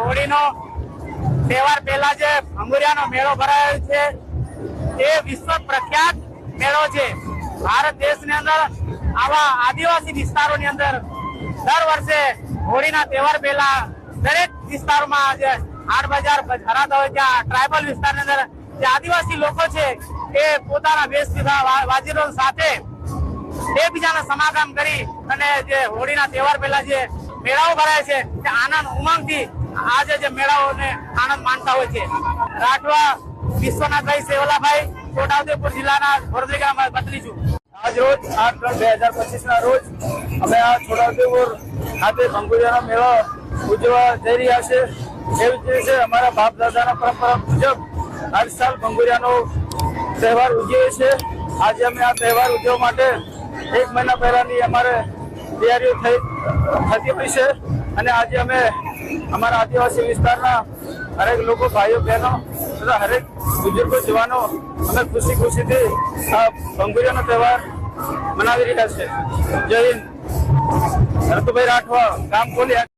હોળીનો તહેવાર પહેલા જે ભંગુરિયાનો મેળો ભરાયો છે એ વિશ્વ પ્રખ્યાત મેળો છે. ભારત દેશની અંદર આવા આદિવાસી વિસ્તારોની અંદર દર વર્ષે હોળીના તહેવાર પહેલા દરેક વિસ્તારોમાં જે હાટ બજાર ભરાતા હોય ત્યાં ટ્રાયબલ વિસ્તારની અંદર જે આદિવાસી લોકો છે, એ પોતાના વેશભૂષા વાજીરો સાથે એકબીજાના સમાગમ કરી અને જે હોળીના તહેવાર પહેલા જે મેળાઓ ભરાય છે. તે આનંદ ઉમંગથી આજે જે મેળાઓને આનંદ માણતા હોય છે. રાઠવા વિશ્વનાથભાઈ સેવલાભાઈ, છોટાઉદેપુર જિલ્લાના વડોદરી ગામ બદલી છું. આજ રોજ આઠ ત્રણ બે હજાર પચીસ ના રોજ અમે આ છોટાઉદેપુર ખાતે ભંગુરિયાનો મેળો ઉજવવા જઈ રહ્યા છે. એવી જ રીતે અમારા બાપ દાદાના પરંપરા મુજબ હર સાલ ભંગુરિયાનો તહેવાર ઉજવીએ છીએ. આજે અમે આ તહેવાર ઉજવવા માટે એક મહિના પહેલાની અમારે તૈયારીઓ થઈ થતી હોય છે અને આજે અમે અમારા આદિવાસી વિસ્તારના હરેક લોકો, ભાઈઓ, બહેનો તથા હરેક બુજુર્ગો જવાનો અમે ખુશી ખુશીથી આ ભંગુરિયાનો તહેવાર મનાવી રહ્યા છે. જય હિન્દ. રતુભાઈ રાઠવા, ગામ કોલિયા